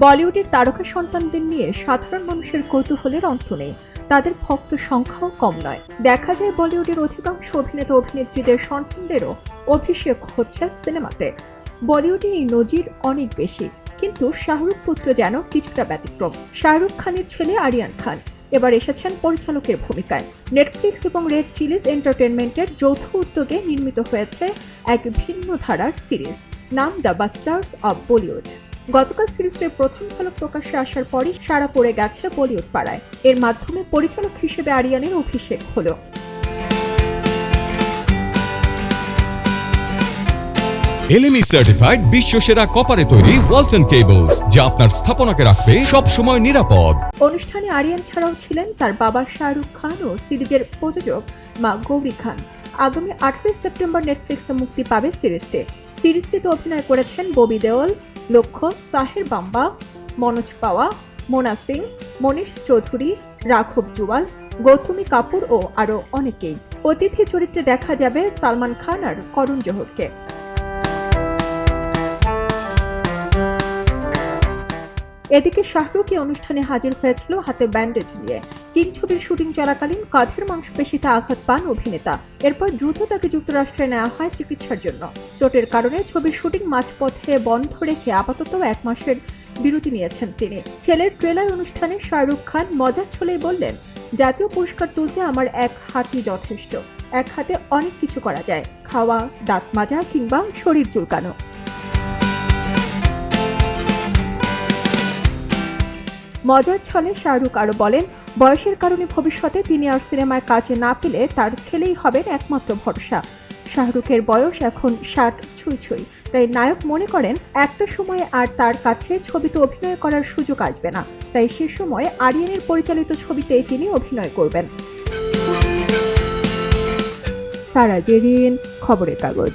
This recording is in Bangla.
বলিউডের তারকা সন্তানদের নিয়ে সাধারণ মানুষের কৌতূহলের অন্ত নেই। তাদের ভক্ত সংখ্যাও কম নয়। দেখা যায় বলিউডের অধিকাংশ অভিনেতা অভিনেত্রীদের সন্তানদেরও অভিষেক হচ্ছে সিনেমাতে। বলিউডে এই নজির অনেক বেশি, কিন্তু শাহরুখ পুত্র যেন কিছুটা ব্যতিক্রম। শাহরুখ খানের ছেলে আরিয়ান খান এবার এসেছেন পরিচালকের ভূমিকায়। নেটফ্লিক্স এবং রেড চিলিজ এন্টারটেনমেন্টের যৌথ উদ্যোগে নির্মিত হয়েছে এক ভিন্ন ধারার সিরিজ, নাম দ্য বাস্টার্স অব বলিউড গতকাল সিরিজটির প্রথম ঝলক প্রকাশ্যে আসার পরই সারা পড়ে গেছে বলিউড পাড়ায়। এর মাধ্যমে পরিচালক হিসেবে আরিয়ানের অভিষেক হলো। এলএমই সার্টিফাইড বিশ্ব সেরা কপারে তৈরি ওয়ালটন কেবলস যা আপনার স্থাপনাকে রাখবে সব সময় নিরাপদ। অনুষ্ঠানে আরিয়ান ছাড়াও ছিলেন তার বাবা শাহরুখ খান ও সিরিজের প্রযোজক মা গৌরী খান। আগামী আঠারোই সেপ্টেম্বর নেটফ্লিক্সে মুক্তি পাবে সিরিজটি। সিরিজটিতে অভিনয় করেছেন ববি দেওল লক্ষ্য, সাহের বাম্বা, মনোজ পাওয়া, মোনা সিং, মনীষ চৌধুরী, রাঘব জুয়াল, গৌতমী কাপুর ও আরও অনেকেই। অতিথি চরিত্রে দেখা যাবে সালমান খান আর করণ জোহরকে। এদিকে শাহরুখ অনুষ্ঠানে হাজির হয়েছিল হাতে ব্যান্ডেজ নিয়ে। কিং ছবির শুটিং চলাকালীন কাঁধের মাংসপেশিতে আঘাত পান অভিনেতা। এরপর দ্রুত তাকে যুক্তরাষ্ট্রে নেওয়া হয় চিকিৎসার জন্য। চোটের কারণে ছবির শুটিং মাঝপথে বন্ধ রেখে আপাতত এক মাসের বিরতি নিয়েছেন তিনি। ছেলের ট্রেলার অনুষ্ঠানে শাহরুখ খান মজার ছলেই বললেন, জাতীয় পুরস্কার তুলতে আমার এক হাতই যথেষ্ট। এক হাতে অনেক কিছু করা যায়। খাওয়া, দাঁত মাজা কিংবা শরীর চুলকানো। মজার ছলে শাহরুখ আরও বলেন, বয়সের কারণে ভবিষ্যতে তিনি আর সিনেমায় কাজ না পেলে তার ছেলেই হবেন একমাত্র ভরসা। শাহরুখের বয়স এখন ষাট ছুঁই ছুঁই। তাই নায়ক মনে করেন, একটা সময়ে আর তার কাছে ছবিতে অভিনয় করার সুযোগ আসবে না। তাই সে সময় আরিয়ানের পরিচালিত ছবিতে তিনি অভিনয় করবেন। সারা জেরিন খবরের কাগজ।